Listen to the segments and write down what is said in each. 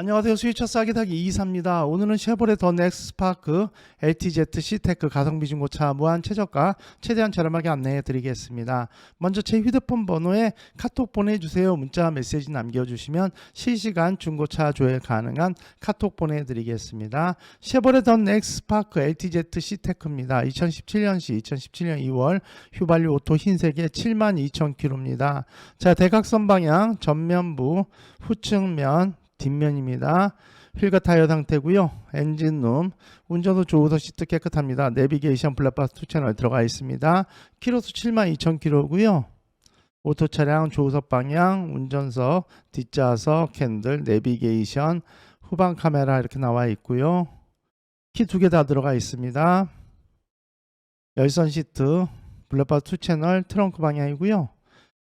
안녕하세요. 수위차 싸게 타기 이사입니다. 오늘은 쉐보레 더 넥스 스파크 LTZ C테크 가성비 중고차 무한 최저가 최대한 저렴하게 안내해 드리겠습니다. 먼저 제 휴대폰 번호에 카톡 보내주세요. 문자 메시지 남겨주시면 실시간 중고차 조회 가능한 카톡 보내드리겠습니다. 쉐보레 더 넥스 스파크 LTZ C테크입니다. 2017년시 2017년 2월 휘발유 오토 흰색에 72,000km입니다. 자 대각선 방향 전면부 후측면 뒷면입니다. 휠과 타이어 상태고요. 엔진룸, 운전도 좋으서 시트 깨끗합니다. 내비게이션 블랙박스 2 채널 들어가 있습니다. 키로수 72,000km고요. 오토 차량 조수석 방향, 운전석, 뒷좌석, 캔들, 내비게이션, 후방 카메라 이렇게 나와 있고요. 키 두 개 다 들어가 있습니다. 열선 시트, 블랙박스 2 채널, 트렁크 방향이고요.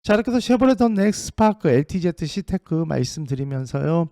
자 이렇게 해서 쉐보레 더 넥스 스파크 LTZ C테크 말씀드리면서요.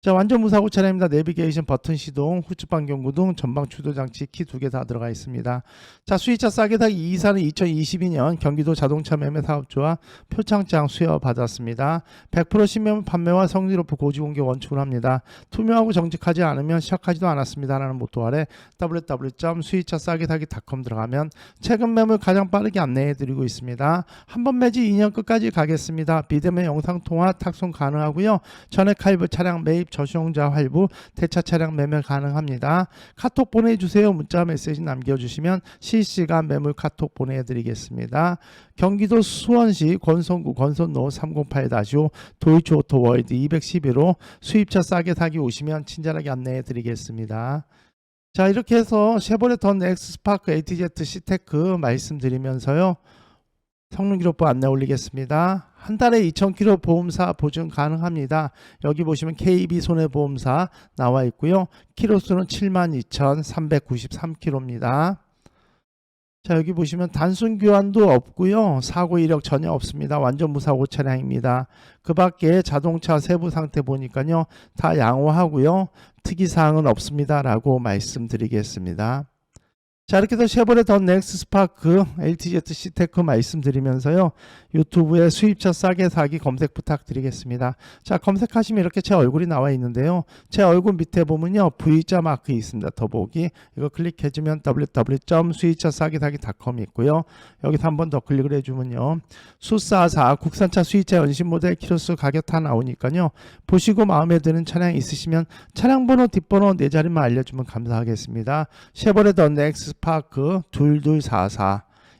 자 완전 무사고 차량입니다. 내비게이션 버튼 시동, 후측방 경고 등, 전방 추도 장치 키 두 개 다 들어가 있습니다. 자 수의차 싸게 타기 이사는 2022년 경기도 자동차 매매 사업조와 표창장 수여 받았습니다. 100% 신매물 판매와 성질 높은 고지 공개 원칙을 합니다. 투명하고 정직하지 않으면 시작하지도 않았습니다라는 모토 아래 www.수의차싸게 타기.com 들어가면 최근 매물 가장 빠르게 안내해 드리고 있습니다. 한 번 매지 2년 끝까지 가겠습니다. 비대면 영상 통화 탁송 가능하고요. 전액 할부 차량 매입 저수용자 할부 대차 차량 매매 가능합니다. 카톡 보내주세요. 문자 메시지 남겨주시면 실시간 매물 카톡 보내드리겠습니다. 경기도 수원시 권선구 권선로 308-5 도이치 오토월드 211호 수입차 싸게 사기 오시면 친절하게 안내해 드리겠습니다. 자 이렇게 해서 쉐보레 던 엑스 스파크 ATZ C테크 말씀드리면서요. 성능 기록부 안내 올리겠습니다. 한 달에 2,000km 보험사 보증 가능합니다. 여기 보시면 KB 손해보험사 나와 있고요. 키로수는 72,393km입니다. 자 여기 보시면 단순 교환도 없고요. 사고 이력 전혀 없습니다. 완전 무사고 차량입니다. 그 밖에 자동차 세부 상태 보니까요. 다 양호하고요. 특이사항은 없습니다 라고 말씀드리겠습니다. 자 이렇게 해서 쉐보레 더 넥스 스파크 LTZ C테크 말씀드리면서요. 유튜브에 수입차 싸게 사기 검색 부탁드리겠습니다. 자 검색하시면 이렇게 제 얼굴이 나와 있는데요. 제 얼굴 밑에 보면요. V자 마크 있습니다. 더보기. 이거 클릭해주면 www.수입차 싸게 사기.com이 있고요. 여기서 한 번 더 클릭을 해주면요. 수사사 국산차 수입차 연신 모델 키로수 가격 다 나오니까요. 보시고 마음에 드는 차량 있으시면 차량 번호 뒷번호 네 자리만 알려주면 감사하겠습니다. 쉐보레 더 넥스 스파크 2244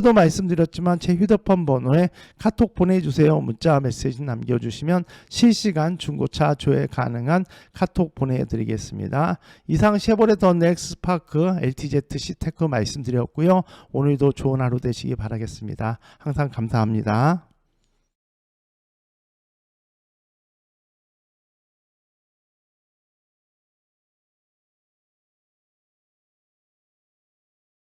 에도 말씀드렸지만 제 휴대폰 번호에 카톡 보내주세요. 문자 메시지 남겨주시면 실시간 중고차 조회 가능한 카톡 보내드리겠습니다. 이상 쉐보레 더 넥스 파크 LTZ C테크 말씀드렸고요. 오늘도 좋은 하루 되시기 바라겠습니다. 항상 감사합니다.